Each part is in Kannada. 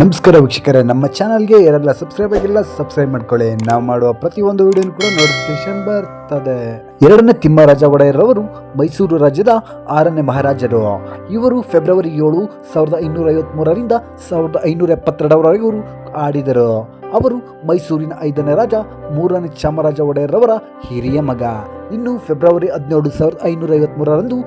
ನಮಸ್ಕಾರ ವೀಕ್ಷಕರೇ, ನಮ್ಮ ಚಾನಲ್ಗೆ ಯಾರೆಲ್ಲ ಸಬ್ಸ್ಕ್ರೈಬ್ ಆಗಿಲ್ಲ ಸಬ್ಸ್ಕ್ರೈಬ್ ಮಾಡ್ಕೊಳ್ಳಿ. ನಾವು ಮಾಡುವ ಪ್ರತಿಯೊಂದು ವಿಡಿಯೋನು ಕೂಡ ನೋಟಿಫಿಕೇಶನ್ ಬರ್ತದೆ. ಎರಡನೇ ತಿಮ್ಮರಾಜ ಒಡೆಯರವರು ಮೈಸೂರು ರಾಜ್ಯದ ಆರನೇ ಮಹಾರಾಜರು. ಇವರು ಫೆಬ್ರವರಿ ಏಳು ಸಾವಿರದ ಐನೂರ ಐವತ್ಮೂರರಿಂದ ಸಾವಿರದ ಐನೂರ ಎಪ್ಪತ್ತೆರಡರವರೆಗೂ ಆಡಿದರು. ಅವರು ಮೈಸೂರಿನ ಐದನೇ ರಾಜ, ಮೂರನೇ ಚಾಮರಾಜ ಒಡೆಯರವರ ಹಿರಿಯ ಮಗ. ಇನ್ನು ಫೆಬ್ರವರಿ ಹದಿನೇಳು ಸಾವಿರದ ಐನೂರ ಐವತ್ಮೂರರಂದು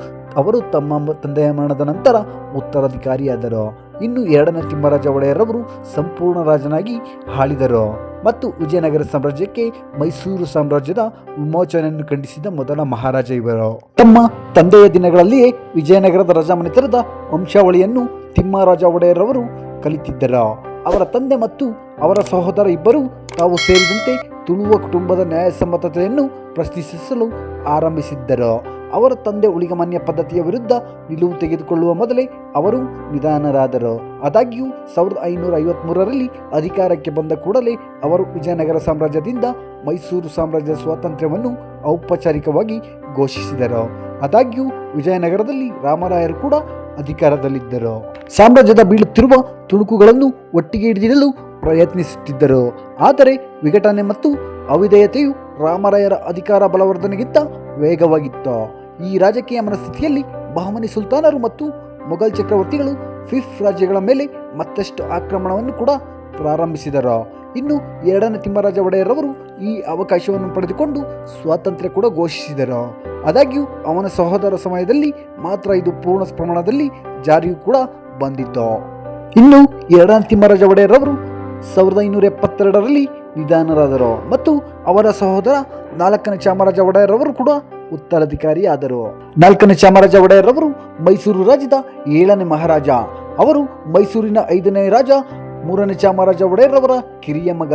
ಅವರು ತಮ್ಮ ತಂದೆಯ ಮರಣದ ನಂತರ ಉತ್ತರಾಧಿಕಾರಿಯಾದರು. ಇನ್ನು ಎರಡನೇ ತಿಮ್ಮರಾಜ ಒಡೆಯರವರು ಸಂಪೂರ್ಣ ರಾಜನಾಗಿ ಆಳಿದರು ಮತ್ತು ವಿಜಯನಗರ ಸಾಮ್ರಾಜ್ಯಕ್ಕೆ ಮೈಸೂರು ಸಾಮ್ರಾಜ್ಯದ ವಿಮೋಚನೆಯನ್ನು ಖಂಡಿಸಿದ ಮೊದಲ ಮಹಾರಾಜ ಇವರು. ತಮ್ಮ ತಂದೆಯ ದಿನಗಳಲ್ಲಿಯೇ ವಿಜಯನಗರದ ರಾಜಮನೆತನದ ವಂಶಾವಳಿಯನ್ನು ತಿಮ್ಮರಾಜ ಒಡೆಯರವರು ಕಲಿತಿದ್ದರು. ಅವರ ತಂದೆ ಮತ್ತು ಅವರ ಸಹೋದರ ಇಬ್ಬರು ತಾವು ಸೇರಿದಂತೆ ತುಳುವ ಕುಟುಂಬದ ನ್ಯಾಯಸಮ್ಮತತೆಯನ್ನು ಪ್ರಶ್ನಿಸಲು ಆರಂಭಿಸಿದ್ದರು. ಅವರ ತಂದೆ ಉಳಿಗಮಾನ್ಯ ಪದ್ಧತಿಯ ವಿರುದ್ಧ ನಿಲುವು ತೆಗೆದುಕೊಳ್ಳುವ ಮೊದಲೇ ಅವರು ನಿಧಾನರಾದರು. ಆದಾಗ್ಯೂ, ಸಾವಿರದ ಐನೂರ ಐವತ್ಮೂರರಲ್ಲಿ ಅಧಿಕಾರಕ್ಕೆ ಬಂದ ಕೂಡಲೇ ಅವರು ವಿಜಯನಗರ ಸಾಮ್ರಾಜ್ಯದಿಂದ ಮೈಸೂರು ಸಾಮ್ರಾಜ್ಯದ ಸ್ವಾತಂತ್ರ್ಯವನ್ನು ಔಪಚಾರಿಕವಾಗಿ ಘೋಷಿಸಿದರು. ಆದಾಗ್ಯೂ, ವಿಜಯನಗರದಲ್ಲಿ ರಾಮರಾಯರು ಕೂಡ ಅಧಿಕಾರದಲ್ಲಿದ್ದರು. ಸಾಮ್ರಾಜ್ಯದ ಬೀಳುತ್ತಿರುವ ತುಣುಕುಗಳನ್ನು ಒಟ್ಟಿಗೆ ಹಿಡಿದಿಡಲು ಪ್ರಯತ್ನಿಸುತ್ತಿದ್ದರು. ಆದರೆ ವಿಘಟನೆ ಮತ್ತು ಅವಿಧೇಯತೆಯು ರಾಮರಾಯರ ಅಧಿಕಾರ ಬಲವರ್ಧನೆಗಿಂತ ವೇಗವಾಗಿತ್ತು. ಈ ರಾಜಕೀಯ ಮನಸ್ಥಿತಿಯಲ್ಲಿ ಬಹಮನಿ ಸುಲ್ತಾನರು ಮತ್ತು ಮೊಘಲ್ ಚಕ್ರವರ್ತಿಗಳು ಫಿಫ್ ರಾಜ್ಯಗಳ ಮೇಲೆ ಮತ್ತಷ್ಟು ಆಕ್ರಮಣವನ್ನು ಕೂಡ ಪ್ರಾರಂಭಿಸಿದರು. ಇನ್ನು ಎರಡನೇ ತಿಮ್ಮರಾಜ ಒಡೆಯರವರು ಈ ಅವಕಾಶವನ್ನು ಪಡೆದುಕೊಂಡು ಸ್ವಾತಂತ್ರ್ಯ ಕೂಡ ಘೋಷಿಸಿದರು. ಆದಾಗ್ಯೂ ಅವನ ಸಹೋದರ ಸಮಯದಲ್ಲಿ ಮಾತ್ರ ಇದು ಪೂರ್ಣ ಪ್ರಮಾಣದಲ್ಲಿ ಜಾರಿಯೂ ಕೂಡ ಬಂದಿತ್ತು. ಇನ್ನು ಎರಡನೇ ತಿಮ್ಮರಾಜ ಒಡೆಯರವರು ಸಾವಿರದ ಐನೂರ ಎಪ್ಪತ್ತೆರಡರಲ್ಲಿ ನಿಧನರಾದರು ಮತ್ತು ಅವರ ಸಹೋದರ ನಾಲ್ಕನೇ ಚಾಮರಾಜ ಒಡೆಯರವರು ಕೂಡ ಉತ್ತರಾಧಿಕಾರಿಯಾದರು. ನಾಲ್ಕನೇ ಚಾಮರಾಜ ಒಡೆಯರವರು ಮೈಸೂರು ರಾಜ್ಯದ ಏಳನೇ ಮಹಾರಾಜ. ಅವರು ಮೈಸೂರಿನ ಐದನೇ ರಾಜ, ಮೂರನೇ ಚಾಮರಾಜ ಒಡೆಯರವರ ಕಿರಿಯ ಮಗ.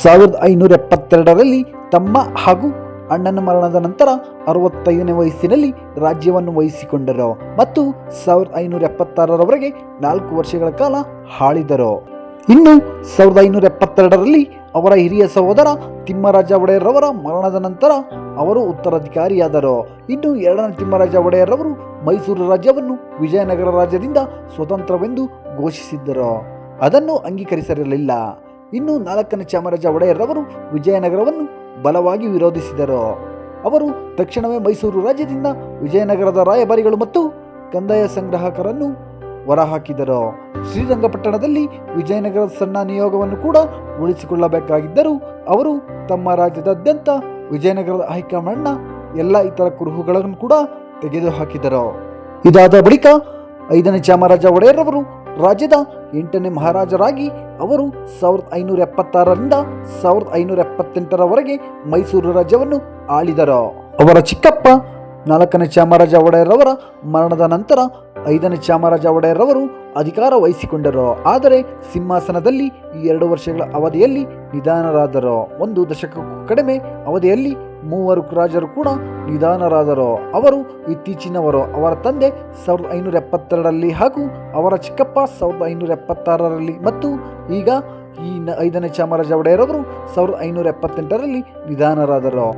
ಸಾವಿರದ ಐನೂರ ಎಪ್ಪತ್ತೆರಡರಲ್ಲಿ ತಮ್ಮ ಹಾಗೂ ಅಣ್ಣನ ಮರಣದ ನಂತರ ಅರವತ್ತೈದನೇ ವಯಸ್ಸಿನಲ್ಲಿ ರಾಜ್ಯವನ್ನು ವಹಿಸಿಕೊಂಡರು ಮತ್ತು ಸಾವಿರದ ಐನೂರ ಎಪ್ಪತ್ತಾರರವರೆಗೆ ನಾಲ್ಕು ವರ್ಷಗಳ ಕಾಲ ಆಳಿದರು ಇನ್ನು ಸಾವಿರದ ಐನೂರ ಎಪ್ಪತ್ತೆರಡರಲ್ಲಿ ಅವರ ಹಿರಿಯ ಸಹೋದರ ತಿಮ್ಮರಾಜ ಒಡೆಯರವರ ಮರಣದ ನಂತರ ಅವರು ಉತ್ತರಾಧಿಕಾರಿಯಾದರು. ಇನ್ನು ಎರಡನೇ ತಿಮ್ಮರಾಜ ಒಡೆಯರವರು ಮೈಸೂರು ರಾಜ್ಯವನ್ನು ವಿಜಯನಗರ ರಾಜ್ಯದಿಂದ ಸ್ವತಂತ್ರವೆಂದು ಘೋಷಿಸಿದ್ದರು. ಅದನ್ನು ಅಂಗೀಕರಿಸಿರಲಿಲ್ಲ ಇನ್ನು ನಾಲ್ಕನೇ ಚಾಮರಾಜ ಒಡೆಯರವರು ವಿಜಯನಗರವನ್ನು ಬಲವಾಗಿ ವಿರೋಧಿಸಿದರು. ಅವರು ತಕ್ಷಣವೇ ಮೈಸೂರು ರಾಜ್ಯದಿಂದ ವಿಜಯನಗರದ ರಾಯಭಾರಿಗಳು ಮತ್ತು ಕಂದಾಯ ಸಂಗ್ರಾಹಕರನ್ನು ಹೊರಹಾಕಿದರು. ಶ್ರೀರಂಗಪಟ್ಟಣದಲ್ಲಿ ವಿಜಯನಗರದ ಸಣ್ಣ ನಿಯೋಗವನ್ನು ಕೂಡ ಉಳಿಸಿಕೊಳ್ಳಬೇಕಾಗಿದ್ದರೂ ಅವರು ತಮ್ಮ ರಾಜ್ಯದಾದ್ಯಂತ ವಿಜಯನಗರದ ಹೈಕಮಾಂಡ್ನ ಎಲ್ಲ ಇತರ ಕುರುಹುಗಳನ್ನು ಕೂಡ ತೆಗೆದುಹಾಕಿದರು. ಇದಾದ ಬಳಿಕ ಐದನೇ ಚಾಮರಾಜ ಒಡೆಯರವರು ರಾಜ್ಯದ ಎಂಟನೇ ಮಹಾರಾಜರಾಗಿ ಅವರು ಸಾವಿರದ ಐನೂರ ಎಪ್ಪತ್ತಾರರಿಂದ ಸಾವಿರದ ಐನೂರ ಎಪ್ಪತ್ತೆಂಟರವರೆಗೆ ಮೈಸೂರು ರಾಜ್ಯವನ್ನು ಆಳಿದರು. ಅವರ ಚಿಕ್ಕಪ್ಪ ನಾಲ್ಕನೇ ಚಾಮರಾಜ ಒಡೆಯರವರ ಮರಣದ ನಂತರ ಐದನೇ ಚಾಮರಾಜ ಒಡೆಯರವರು ಅಧಿಕಾರ ವಹಿಸಿಕೊಂಡರು. ಆದರೆ ಸಿಂಹಾಸನದಲ್ಲಿ ಈ ಎರಡು ವರ್ಷಗಳ ಅವಧಿಯಲ್ಲಿ ನಿಧಾನರಾದರು. ಒಂದು ದಶಕಕ್ಕೂ ಕಡಿಮೆ ಅವಧಿಯಲ್ಲಿ ಮೂವರು ರಾಜರು ಕೂಡ ನಿಧಾನರಾದರು. ಅವರು ಇತ್ತೀಚಿನವರು. ಅವರ ತಂದೆ ಸಾವಿರದ ಐನೂರ ಎಪ್ಪತ್ತೆರಡರಲ್ಲಿ ಹಾಗೂ ಅವರ ಚಿಕ್ಕಪ್ಪ ಸಾವಿರದ ಐನೂರ ಎಪ್ಪತ್ತಾರರಲ್ಲಿ ಮತ್ತು ಈಗ ಈ ಐದನೇ ಚಾಮರಾಜ ಒಡೆಯರವರು ಸಾವಿರದ ಐನೂರ ಎಪ್ಪತ್ತೆಂಟರಲ್ಲಿ ನಿಧಾನರಾದರು.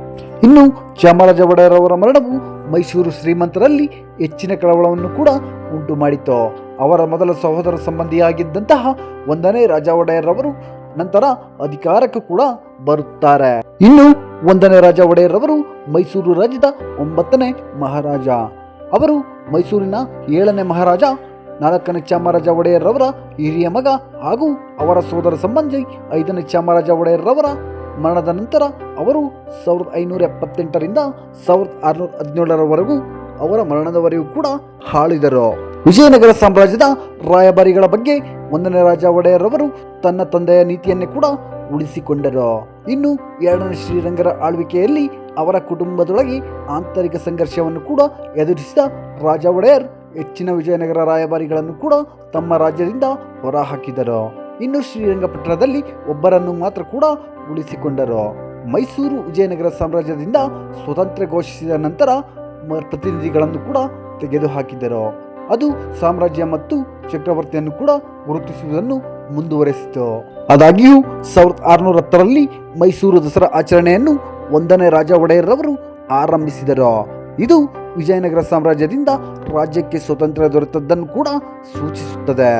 ಇನ್ನು ಚಾಮರಾಜ ಒಡೆಯರವರ ಮರಣವು ಮೈಸೂರು ಶ್ರೀಮಂತರಲ್ಲಿ ಹೆಚ್ಚಿನ ಕಳವಳವನ್ನು ಕೂಡ ಉಂಟು ಮಾಡಿತು ಅವರ ಮೊದಲ ಸಹೋದರ ಸಂಬಂಧಿಯಾಗಿದ್ದಂತಹ ಒಂದನೇ ರಾಜ ಒಡೆಯರವರು ನಂತರ ಅಧಿಕಾರಕ್ಕೂ ಕೂಡ ಬರುತ್ತಾರೆ. ಇನ್ನು ಒಂದನೇ ರಾಜ ಒಡೆಯರವರು ಮೈಸೂರು ರಾಜ್ಯದ ಒಂಬತ್ತನೇ ಮಹಾರಾಜ. ಅವರು ಮೈಸೂರಿನ ಏಳನೇ ಮಹಾರಾಜ, ನಾಲ್ಕನೇ ಚಾಮರಾಜ ಒಡೆಯರ್ರವರ ಹಿರಿಯ ಮಗ ಹಾಗೂ ಅವರ ಸೋದರ ಸಂಬಂಧಿ ಐದನೇ ಚಾಮರಾಜ ಒಡೆಯರ್ರವರ ಮರಣದ ನಂತರ ಅವರು ಸಾವಿರದ ಐನೂರ ಎಪ್ಪತ್ತೆಂಟರಿಂದ ಸಾವಿರದ ಆರುನೂರ ಹದಿನೇಳರವರೆಗೂ ಅವರ ಮರಣದವರೆಗೂ ಕೂಡ ಆಳಿದರು ವಿಜಯನಗರ ಸಾಮ್ರಾಜ್ಯದ ರಾಯಭಾರಿಗಳ ಬಗ್ಗೆ ಒಂದನೇ ರಾಜ ಒಡೆಯರವರು ತನ್ನ ತಂದೆಯ ನೀತಿಯನ್ನೇ ಕೂಡ ಉಳಿಸಿಕೊಂಡರು. ಇನ್ನು ಎರಡನೇ ಶ್ರೀರಂಗರ ಆಳ್ವಿಕೆಯಲ್ಲಿ ಅವರ ಕುಟುಂಬದೊಳಗೆ ಆಂತರಿಕ ಸಂಘರ್ಷವನ್ನು ಕೂಡ ಎದುರಿಸಿದ ರಾಜ ಒಡೆಯರ್ ಹೆಚ್ಚಿನ ವಿಜಯನಗರ ರಾಯಭಾರಿಗಳನ್ನು ಕೂಡ ತಮ್ಮ ರಾಜ್ಯದಿಂದ ಹೊರಹಾಕಿದರು. ಇನ್ನು ಶ್ರೀರಂಗಪಟ್ಟಣದಲ್ಲಿ ಒಬ್ಬರನ್ನು ಮಾತ್ರ ಕೂಡ ಉಳಿಸಿಕೊಂಡರು. ಮೈಸೂರು ವಿಜಯನಗರ ಸಾಮ್ರಾಜ್ಯದಿಂದ ಸ್ವತಂತ್ರ ಘೋಷಿಸಿದ ನಂತರ ಪ್ರತಿನಿಧಿಗಳನ್ನು ಕೂಡ ತೆಗೆದುಹಾಕಿದರು. ಅದು ಸಾಮ್ರಾಜ್ಯ ಮತ್ತು ಚಕ್ರವರ್ತಿಯನ್ನು ಕೂಡ ಗುರುತಿಸುವುದನ್ನು ಮುಂದುವರೆಸಿತು. ಆದಾಗ್ಯೂ ಸಾವಿರದ ಆರುನೂರ ಹತ್ತರಲ್ಲಿ ಮೈಸೂರು ದಸರಾ ಆಚರಣೆಯನ್ನು ಒಂದನೇ ರಾಜ ಒಡೆಯರವರು ಆರಂಭಿಸಿದರು. ಇದು ವಿಜಯನಗರ ಸಾಮ್ರಾಜ್ಯದಿಂದ ರಾಜ್ಯಕ್ಕೆ ಸ್ವತಂತ್ರ ದೊರೆತದ್ದನ್ನು ಕೂಡ ಸೂಚಿಸುತ್ತದೆ.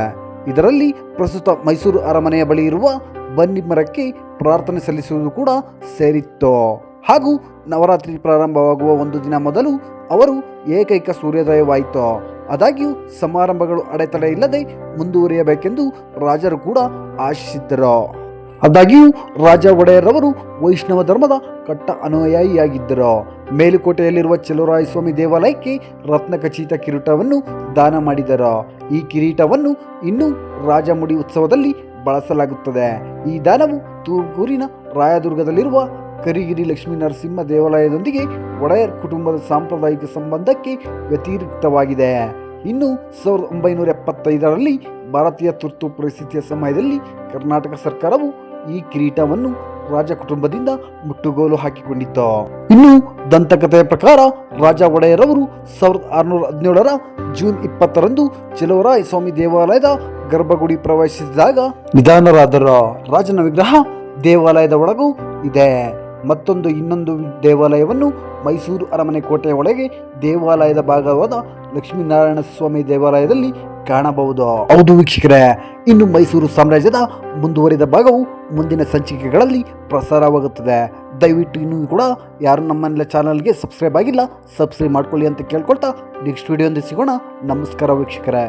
ಇದರಲ್ಲಿ ಪ್ರಸ್ತುತ ಮೈಸೂರು ಅರಮನೆಯ ಬಳಿ ಇರುವ ಬನ್ನಿ ಮರಕ್ಕೆ ಪ್ರಾರ್ಥನೆ ಸಲ್ಲಿಸುವುದು ಕೂಡ ಸೇರಿತ್ತು. ಹಾಗೂ ನವರಾತ್ರಿ ಪ್ರಾರಂಭವಾಗುವ ಒಂದು ದಿನ ಮೊದಲು ಅವರು ಏಕೈಕ ಸೂರ್ಯೋದಯವಾಯಿತು. ಆದಾಗ್ಯೂ ಸಮಾರಂಭಗಳು ಅಡೆತಡೆ ಇಲ್ಲದೆ ಮುಂದುವರಿಯಬೇಕೆಂದು ರಾಜರು ಕೂಡ ಆಶಿಸಿದ್ದರು. ಆದಾಗ್ಯೂ ರಾಜ ಒಡೆಯರವರು ವೈಷ್ಣವ ಧರ್ಮದ ಕಟ್ಟ ಅನುಯಾಯಿಯಾಗಿದ್ದರು. ಮೇಲುಕೋಟೆಯಲ್ಲಿರುವ ಸ್ವಾಮಿ ರತ್ನ ರತ್ನಖಚಿತ ಕಿರೀಟವನ್ನು ದಾನ ಮಾಡಿದರು. ಈ ಕಿರೀಟವನ್ನು ಇನ್ನೂ ರಾಜಮುಡಿ ಉತ್ಸವದಲ್ಲಿ ಬಳಸಲಾಗುತ್ತದೆ. ಈ ದಾನವು ತುಮಕೂರಿನ ರಾಯದುರ್ಗದಲ್ಲಿರುವ ಕರಿಗಿರಿ ಲಕ್ಷ್ಮೀ ನರಸಿಂಹ ದೇವಾಲಯದೊಂದಿಗೆ ಒಡೆಯರ್ ಕುಟುಂಬದ ಸಾಂಪ್ರದಾಯಿಕ ಸಂಬಂಧಕ್ಕೆ ವ್ಯತಿರಿಕ್ತವಾಗಿದೆ. ಇನ್ನು ಸಾವಿರದ ಒಂಬೈನೂರ ಎಪ್ಪತ್ತೈದರಲ್ಲಿ ಭಾರತೀಯ ತುರ್ತು ಪರಿಸ್ಥಿತಿಯ ಸಮಯದಲ್ಲಿ ಕರ್ನಾಟಕ ಸರ್ಕಾರವು ಈ ಕಿರೀಟವನ್ನು ರಾಜ ಕುಟುಂಬದಿಂದ ಮುಟ್ಟುಗೋಲು ಹಾಕಿಕೊಂಡಿದ್ದ. ಇನ್ನು ದಂತಕಥೆಯ ಪ್ರಕಾರ ರಾಜ ಒಡೆಯರವರು ಸಾವಿರದ ಆರುನೂರ ಹದಿನೇಳರ ಜೂನ್ ಇಪ್ಪತ್ತರಂದು ಚೆಲುವರಾಯ ಸ್ವಾಮಿ ದೇವಾಲಯದ ಗರ್ಭಗುಡಿ ಪ್ರವೇಶಿಸಿದಾಗ ನಿಧಾನರಾದರ ರಾಜನ ವಿಗ್ರಹ ದೇವಾಲಯದ ಒಳಗೂ ಇದೆ. ಮತ್ತೊಂದು ಇನ್ನೊಂದು ದೇವಾಲಯವನ್ನು ಮೈಸೂರು ಅರಮನೆ ಕೋಟೆಯ ಒಳಗೆ ದೇವಾಲಯದ ಭಾಗವಾದ ಲಕ್ಷ್ಮೀನಾರಾಯಣ ಸ್ವಾಮಿ ದೇವಾಲಯದಲ್ಲಿ ಕಾಣಬಹುದು. ಹೌದು ವೀಕ್ಷಕರೇ, ಇನ್ನು ಮೈಸೂರು ಸಾಮ್ರಾಜ್ಯದ ಮುಂದುವರಿದ ಭಾಗವು ಮುಂದಿನ ಸಂಚಿಕೆಗಳಲ್ಲಿ ಪ್ರಸಾರವಾಗುತ್ತದೆ. ದಯವಿಟ್ಟು ಇನ್ನೂ ಕೂಡ ಯಾರು ನಮ್ಮನೆಲ್ಲ ಚಾನಲ್ಗೆ ಸಬ್ಸ್ಕ್ರೈಬ್ ಆಗಿಲ್ಲ, ಸಬ್ಸ್ಕ್ರೈಬ್ ಮಾಡ್ಕೊಳ್ಳಿ ಅಂತ ಕೇಳ್ಕೊಳ್ತಾ ನೆಕ್ಸ್ಟ್ ವಿಡಿಯೋ ಸಿಗೋಣ. ನಮಸ್ಕಾರ ವೀಕ್ಷಕರೇ.